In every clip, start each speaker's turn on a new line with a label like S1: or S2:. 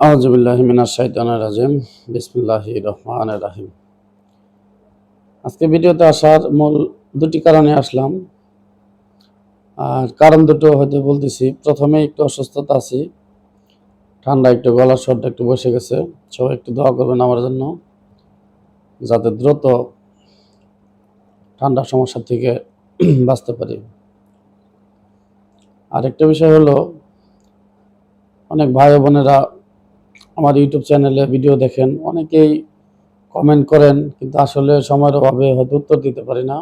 S1: আউজুবিল্লাহ মিনাশ শাইতানির রাজিম। বিসমিল্লাহির রহমানির রাহিম। আজকে ভিডিওতে আসার মূল দুটি কারণে আসলাম। আর কারণ দুটো হয়তো বলতেছি। প্রথমে একটু অসুস্থতা আছি। ঠান্ডা একটু গলার স্বরটা একটু বসে গেছে। সবাই একটু দোয়া করবেন আমার জন্য। যাতে দ্রুত ঠান্ডার সমস্যা থেকে বাঁচতে পারি। আরেকটা বিষয় হলো, অনেক ভাই বোনেরা আমার ইউটিউব চ্যানেলে ভিডিও দেখেন, অনেকেই কমেন্ট করেন, কিন্তু আসলে সময়ের অভাবে হয়তো উত্তর দিতে পারি না।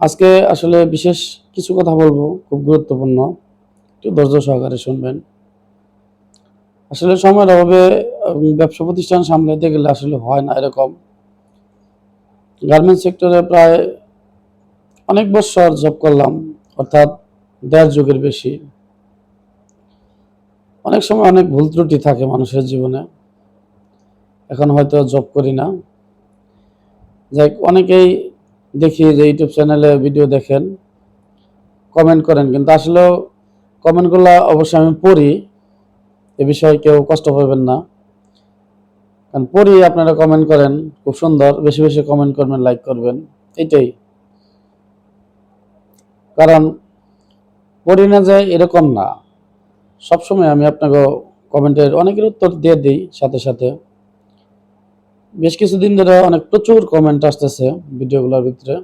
S1: আজকে আসলে বিশেষ কিছু কথা বলব, খুব গুরুত্বপূর্ণ। একটু ধৈর্য সহকারে শুনবেন। আসলে সময়ের অভাবে ব্যবসা প্রতিষ্ঠান সামলাতে গেলে আসলে হয় না এরকম। গার্মেন্টস সেক্টরে প্রায় অনেক বছর জব করলাম, অর্থাৎ দেড় যুগের বেশি। অনেক সময় অনেক ভুল ত্রুটি থাকে মানুষের জীবনে। এখন হয়তো জব করি না। যাই অনেকেই দেখি যে ইউটিউব চ্যানেলে ভিডিও দেখেন কমেন্ট করেন। কিন্তু আসলেও কমেন্টগুলো অবশ্যই আমি পড়ি, এ বিষয়ে কেউ কষ্ট পাবেন না। কারণ পড়ি, আপনারা কমেন্ট করেন, খুব সুন্দর। বেশি বেশি কমেন্ট করবেন লাইক করবেন। এটাই। কারণ পড়ি না যায় এরকম না। সবসময় আমি আপনাকে কমেন্টের অনেকের উত্তর দিয়ে দিই সাথে সাথে। বেশ কিছুদিন ধরে অনেক প্রচুর কমেন্ট আসতেছে ভিডিওগুলোর ভিতরে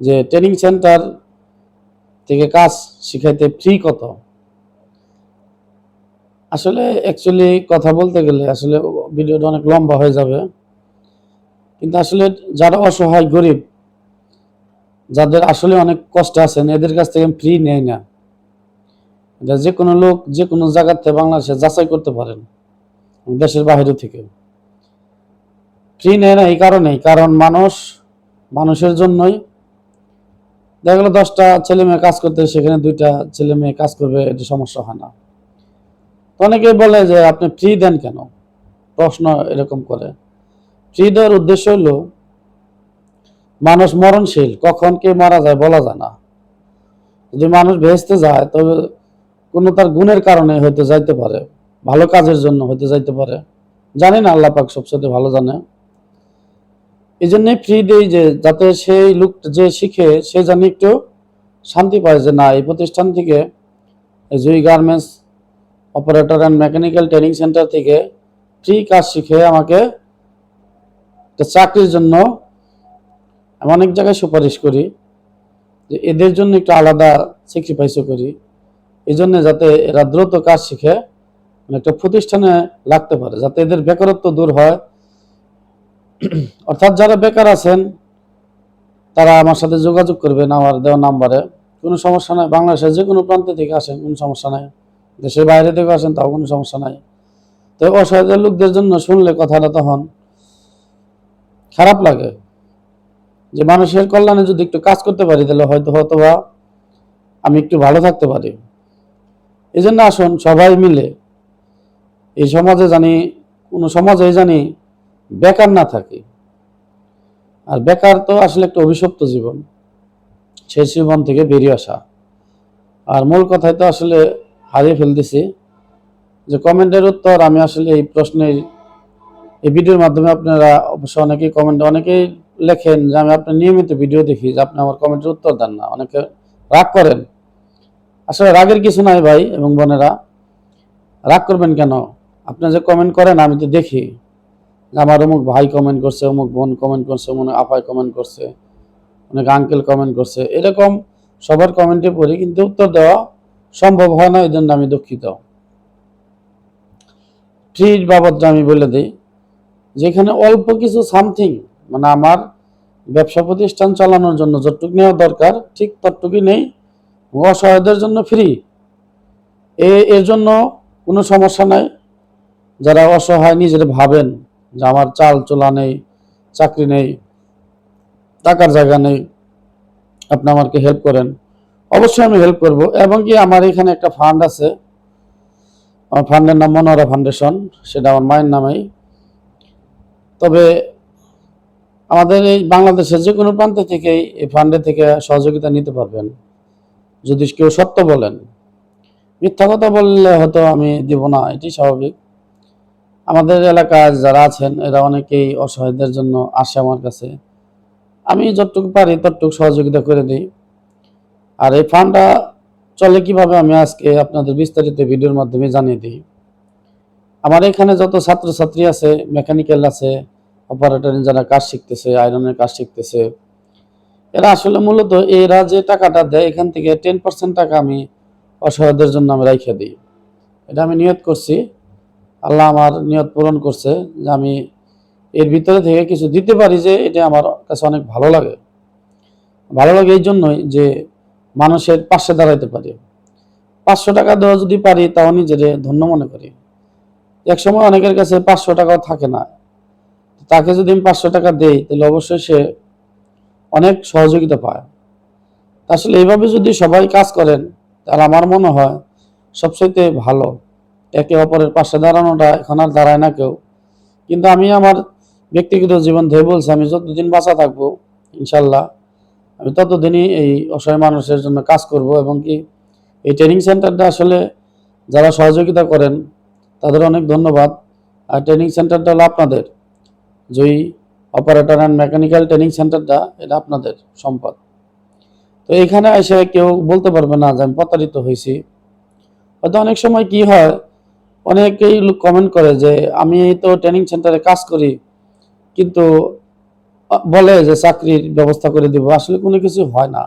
S1: যে ট্রেনিং সেন্টার থেকে কাজ শিখাইতে ফ্রি কত? আসলে অ্যাকচুয়ালি কথা বলতে গেলে আসলে ভিডিওটা অনেক লম্বা হয়ে যাবে। কিন্তু আসলে যারা অসহায় গরিব, যাদের আসলে অনেক কষ্ট আছেন এদের কাছ থেকে ফ্রি নেয় না। যে কোনো লোক যে কোনো থেকে বাংলাদেশে যাচাই করতে পারেন দেশের বাইরে থেকে। ফ্রি নেয় না এই কারণেই কারণ মানুষ, মানুষের জন্যই। দেখা গেলো দশটা ছেলে মেয়ে কাজ করতে, সেখানে দুইটা ছেলে মেয়ে কাজ করবে এটা সমস্যা হয় না। অনেকেই বলে যে, আপনি ফ্রি দেন কেন? প্রশ্ন এরকম করে। ফ্রি দেওয়ার উদ্দেশ্য হলো, মানুষ মরণশীল, কখন কে মারা যায় বলা যায় না। যদি মানুষ ভেস্তে যায়, তবে কোনো তার গুণের কারণে হয়তো যাইতে পারে, ভালো কাজের জন্য হয়তো যাইতে পারে। জানি না আল্লাহ পাক সবচেয়ে ভালো জানে। এই জন্যই ফ্রি দেই যে যাতে সেই লোক যে শিখে, সে জানি একটু শান্তি পায় যে না, এই প্রতিষ্ঠান থেকে Jui garments operator and mechanical training centre থেকে ফ্রি কাজ শিখে আমাকে চাকরির জন্য আমি অনেক জায়গায় সুপারিশ করি যে এদের জন্য একটু আলাদা স্যাক্রিফাইসও করি। এই জন্য যাতে এরা দ্রুত কাজ শিখে মানে একটা প্রতিষ্ঠানে লাগতে পারে, যাতে এদের বেকারত্ব দূর হয়। অর্থাৎ যারা বেকার আছেন, তারা আমার সাথে যোগাযোগ করবেন আমার দেওয়া নাম্বারে। কোনো সমস্যা নাই, বাংলাদেশের যে কোনো প্রান্ত থেকে আসেন, কোনো সমস্যা নাই। দেশের বাইরে থেকে আসেন, তাও কোনো সমস্যা নাই। তো অসহায় লোকদের জন্য শুনলে কথাটা তখন খারাপ লাগে। যে মানুষের কল্যাণে যদি একটু কাজ করতে পারি, তাহলে হয়তো হয়তো বা আমি একটু ভালো থাকতে পারি। এই জন্য আসুন সবাই মিলে এই সমাজে জানি, কোনো সমাজে জানি বেকার না থাকে। আর বেকার তো আসলে একটা অভিশপ্ত জীবন, সেই জীবন থেকে বেরিয়ে আসা। আর মূল কথাই তো আসলে হারিয়ে ফেলতেছি যে কমেন্টের উত্তর আমি আসলে এই প্রশ্নের, এই ভিডিওর মাধ্যমে আপনারা অবশ্য অনেকেই কমেন্টে, অনেকেই লেখেন যে আমি আপনার নিয়মিত ভিডিও দেখি যে আপনি আমার কমেন্টের উত্তর দেন না, অনেকে রাগ করেন। আসলে রাগের কিছু নাই ভাই এবং বোনেরা। রাগ করবেন কেন? আপনি যে কমেন্ট করেন, আমি তো দেখি। আমার অমুক ভাই কমেন্ট করছে, অমুক বোন কমেন্ট করছে, অমুক আপাই কমেন্ট করছে, অনেক আঙ্কেল কমেন্ট করছে। এরকম সবার কমেন্টে পড়ি, কিন্তু উত্তর দেওয়া সম্ভব হয় না এই জন্য আমি দুঃখিত। ফ্রির বাবদটা আমি বলে দিই, যেখানে অল্প কিছু সামথিং মানে আমার ব্যবসা প্রতিষ্ঠান চালানোর জন্য যতটুকু নেওয়া দরকার, ঠিক ততটুকুই নেই। অসহায়দের জন্য ফ্রি এ, এর জন্য কোনো সমস্যা নাই। যারা অসহায় নিজের ভাবেন যে আমার চাল চলা নেই, চাকরি নেই, টাকার জায়গা নেই, আপনি আমাকে হেল্প করেন। অবশ্যই আমি হেল্প করব। এবং কি আমার এখানে একটা ফান্ড আছে। আমার ফান্ডের নাম মনোহরা ফাউন্ডেশন সেটা আমার মায়ের নামেই। তবে আমাদের এই বাংলাদেশের যে কোনো প্রান্ত থেকেই এই ফান্ডে থেকে সহযোগিতা নিতে পারবেন। যদি কেউ সত্য বলেন, মিথ্যা কথা বললে হয়তো আমি দিব না এটি স্বাভাবিক। আমাদের এলাকায় যারা আছেন, এরা অনেকেই অসহায়দের জন্য আসে আমার কাছে। আমি যতটুকু পারি ততটুকু সহযোগিতা করে দিই। আর এই ফান্ডটা চলে কীভাবে আমি আজকে আপনাদের বিস্তারিত ভিডিওর মাধ্যমে জানিয়ে দিই। আমার এখানে যত ছাত্রছাত্রী আছে, মেকানিক্যাল আছে, অপারেটর যারা কাজ শিখতেছে, আয়রনের কাজ শিখতেছে এরা আসলে মূলত এরা যে টাকাটা দেয়, এখান থেকে টেন পার্সেন্ট টাকা আমি অসহায়দের জন্য আমি রাইখে দিই। এটা আমি নিয়ত করছি। আল্লাহ আমার নিয়ত পূরণ করছে যে আমি এর ভিতরে থেকে কিছু দিতে পারি যে এটা আমার কাছে অনেক ভালো লাগে। ভালো লাগে এই জন্যই যে মানুষের পাশে দাঁড়াইতে পারি। পাঁচশো টাকা দেওয়া যদি পারি, তাও নিজের ধন্য মনে করি। এক সময় অনেকের কাছে পাঁচশো টাকাও থাকে না। তাকে যদি আমি পাঁচশো টাকা দেই, তাহলে অবশ্যই সে অনেক সহযোগিতা পায়। আসলে এইভাবে যদি সবাই কাজ করেন, তাহলে আমার মনে হয় সবচাইতে ভালো। একে অপরের পাশে দাঁড়ানোটা এখন আর দাঁড়ায় না কেউ। কিন্তু আমি আমার ব্যক্তিগত জীবন থেকে বলছি, আমি যতদিন বাঁচা থাকব, ইনশাল্লাহ, আমি ততদিনই এই অসহায় মানুষের জন্য কাজ করব এবং কি এই ট্রেনিং সেন্টারটা আসলে যারা সহযোগিতা করেন, তাদের অনেক ধন্যবাদ। আর ট্রেনিং সেন্টারটা হলো আপনাদের। Joyee operator and mechanical training সেন্টারটা এটা আপনাদের সম্পদ। তো এখানে এসে কেউ বলতে পারবে না যে আমি প্রতারিত হয়েছি। হয়তো অনেক সময় কি হয়, অনেকেই লোক কমেন্ট করে যে, আমি তো ট্রেনিং সেন্টারে কাজ করি, কিন্তু বলে যে চাকরির ব্যবস্থা করে দিব। আসলে কোনো কিছু হয় না।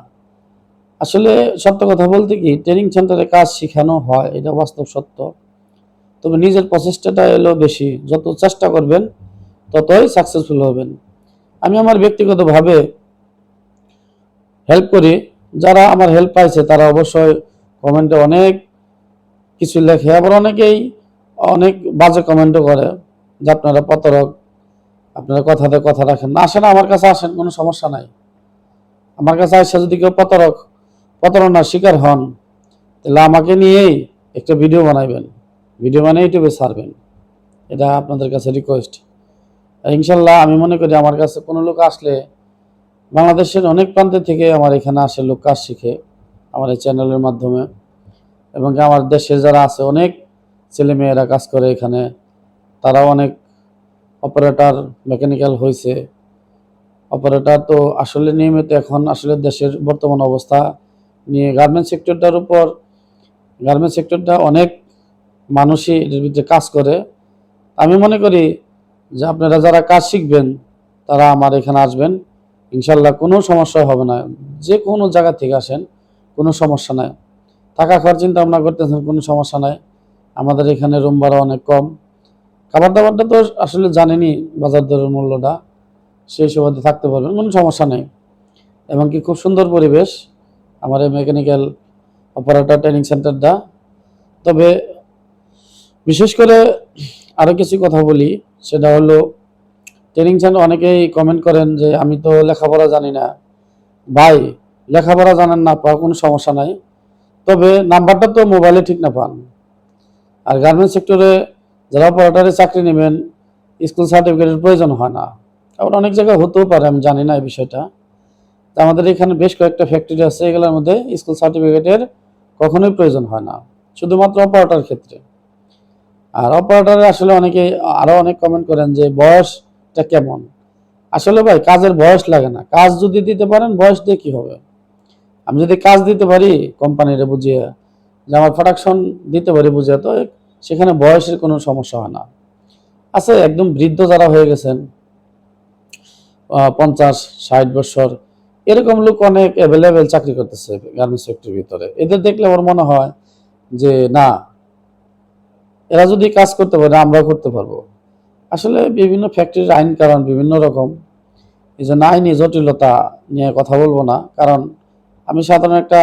S1: আসলে সত্য কথা বলতে কি ট্রেনিং সেন্টারে কাজ শেখানো হয়, এটা বাস্তব সত্য। তবে নিজের প্রচেষ্টাটা এলো বেশি। যত চেষ্টা করবেন ততই সাকসেসফুল হবেন। আমি আমার ব্যক্তিগতভাবে হেল্প করি। যারা আমার হেল্প পাইছে, তারা অবশ্যই কমেন্টে অনেক কিছু লেখে। আবার অনেকেই অনেক বাজে কমেন্টও করে যে আপনারা প্রতারক, আপনারা কথাতে কথা রাখেন। না আসেন, আমার কাছে আসেন, কোনো সমস্যা নাই। আমার কাছে আসে যদি কেউ প্রতারক, প্রতারণার শিকার হন, তাহলে আমাকে নিয়েই একটা ভিডিও বানাইবেন। ভিডিও বানিয়ে ইউটিউবে ছাড়বেন। এটা আপনাদের কাছে রিকোয়েস্ট ইনশাল্লাহ আমি মনে করি আমার কাছে কোনো লোক আসলে বাংলাদেশের অনেক প্রান্ত থেকে আমার এখানে আসে লোক কাজ শিখে আমার এই চ্যানেলের মাধ্যমে। এবং আমার দেশে যারা আছে, অনেক ছেলে মেয়েরা কাজ করে এখানে। তারাও অনেক অপারেটর, মেকানিক্যাল হয়েছে অপারেটর তো আসলে নিয়মিত এখন আসলে দেশের বর্তমান অবস্থা নিয়ে গার্মেন্ট সেক্টরটার উপর গার্মেন্ট সেক্টরটা অনেক মানুষই এর ভিতরে কাজ করে। আমি মনে করি যে আপনারা যারা কাজ শিখবেন, তারা আমার এখানে আসবেন। ইনশাল্লাহ কোনো সমস্যা হবে না। যে কোনো জায়গা থেকে আসেন, কোনো সমস্যা নাই। টাকা খাওয়ার চিন্তা ভাবনা করতেছেন, কোনো সমস্যা নাই। আমাদের এখানে রুম ভাড়া অনেক কম। খাবার দাবারটা তো আসলে জানেনি বাজার দরের মূল্যটা। সেই সুবাদে থাকতে পারবেন, কোনো সমস্যা নেই। এমনকি খুব সুন্দর পরিবেশ। আমার এই মেকানিক্যাল অপারেটর ট্রেনিং সেন্টারটা তবে বিশেষ করে আরও কিছু কথা বলি। সেটা হলো ট্রেনিং সেন্টার অনেকেই কমেন্ট করেন যে, আমি তো লেখাপড়া জানি না। ভাই, লেখাপড়া জানেন না, পাওয়ার কোনো সমস্যা নাই। তবে নাম্বারটা তো মোবাইলে ঠিক না পান। আর গার্মেন্টস সেক্টরে যারা অপারেটারে চাকরি নেবেন স্কুল সার্টিফিকেটের প্রয়োজন হয় না। আবার অনেক জায়গায় হতেও পারে, আমি জানি না এই বিষয়টা। তা আমাদের এখানে বেশ কয়েকটা ফ্যাক্টরি আছে, এগুলোর মধ্যে স্কুল সার্টিফিকেটের কখনোই প্রয়োজন হয় না। শুধুমাত্র অপারেটর ক্ষেত্রে। আর অপারেটরে আসলে অনেকে আরও অনেক কমেন্ট করেন যে, বয়সটা কেমন? আসলে ভাই, কাজের বয়স লাগে না। কাজ যদি দিতে পারেন, বয়স দিয়ে কি হবে? আমি যদি কাজ দিতে পারি কোম্পানিরে বুঝিয়ে, যে আমার প্রোডাকশন দিতে পারি বুঝিয়ে, তো সেখানে বয়সের কোনো সমস্যা হয় না। আছে একদম বৃদ্ধ যারা হয়ে গেছেন পঞ্চাশ, ষাট বছর, এরকম লোক অনেক অ্যাভেলেবেল চাকরি করতেছে গার্মেন্টস সেক্টরের ভিতরে। এদের দেখলে আমার মনে হয় যে, না এরা যদি কাজ করতে পারে, আমরাও করতে পারব। আসলে বিভিন্ন ফ্যাক্টরির আইন কারণ বিভিন্ন রকম। এই জন্য আইনি জটিলতা নিয়ে কথা বলব না, কারণ আমি সাধারণ একটা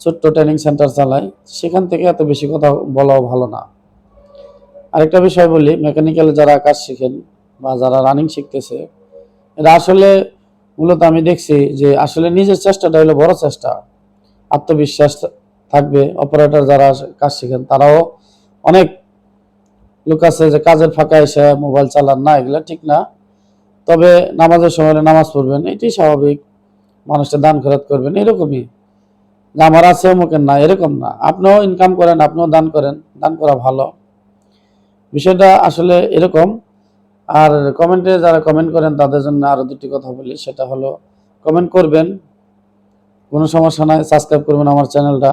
S1: ছোট্ট ট্রেনিং সেন্টার চালাই, সেখান থেকে এত বেশি কথা বলাও ভালো না। আরেকটা বিষয় বলি মেকানিক্যাল যারা কাজ শিখেন বা যারা রানিং শিখতেছে, এরা আসলে মূলত আমি দেখছি যে আসলে নিজের চেষ্টাটা হলো বড় চেষ্টা। আত্মবিশ্বাস থাকবে অপারেটর যারা কাজ শিখেন, তারাও অনেক লোক আছে যে কাজের ফাঁকা এসে মোবাইল চালান, না, এগুলো ঠিক না। তবে নামাজের সময় নামাজ পড়বেন এটি স্বাভাবিক। মানুষটা দান খরচ করবেন, এরকমই। আমার আছে, অমুকের না, এরকম না। আপনিও ইনকাম করেন, আপনিও দান করেন, দান করা ভালো। বিষয়টা আসলে এরকম। আর কমেন্টে যারা কমেন্ট করেন, তাদের জন্য আরও দুটি কথা বলি। সেটা হলো কমেন্ট করবেন, কোনো সমস্যা নাই সাবস্ক্রাইব করবেন আমার চ্যানেলটা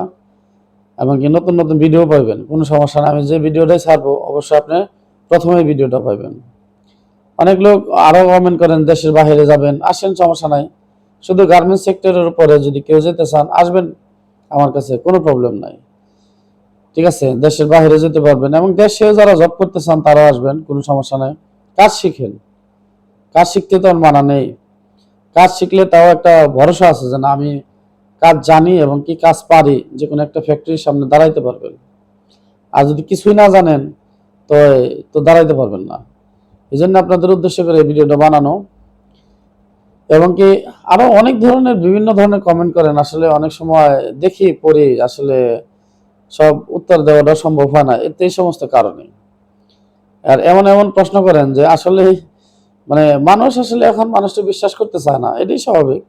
S1: এবং কি নতুন নতুন ভিডিও পাইবেন। কোনো সমস্যা নাই। আমি যে ভিডিওটাই ছাড়বো, অবশ্যই আপনি প্রথমে ভিডিওটা পাইবেন। অনেক লোক আরও কমেন্ট করেন, দেশের বাইরে যাবেন। আসেন, সমস্যা নাই। শুধু গার্মেন্টস সেক্টরের উপরে যদি কেউ যেতে চান, আসবেন। আমার কাছে কোনো প্রবলেম নাই। ঠিক আছে? দেশের বাইরে যেতে পারবেন এবং দেশে যারা জব করতে চান, তারাও আসবেন। কোনো সমস্যা নাই। কাজ শিখেন। কাজ শিখতে তো মানা নেই। কাজ শিখলে তাও একটা ভরসা আছে যে না, আমি কাজ জানি এবং কি কাজ পারি, যে কোনো একটা ফ্যাক্টরির সামনে দাঁড়াইতে পারবেন। আর যদি কিছুই না জানেন, তো তো দাঁড়াইতে পারবেন না। এই জন্য আপনাদের উদ্দেশ্য করে এই ভিডিওটা বানানো। এবং কি আরও অনেক ধরনের, বিভিন্ন ধরনের কমেন্ট করেন। আসলে অনেক সময় দেখি, পড়ি, আসলে সব উত্তর দেওয়াটা সম্ভব হয় না। এতে এই সমস্ত কারণে। আর এমন এমন প্রশ্ন করেন যে আসলে মানে মানুষ আসলে এখন মানুষকে বিশ্বাস করতে চায় না। এটাই স্বাভাবিক।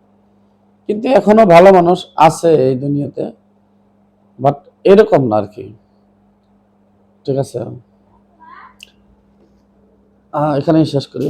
S1: কিন্তু এখনও ভালো মানুষ আছে এই দুনিয়াতে বাট এরকম না আর কি ঠিক আছে? এখানেই শেষ করি।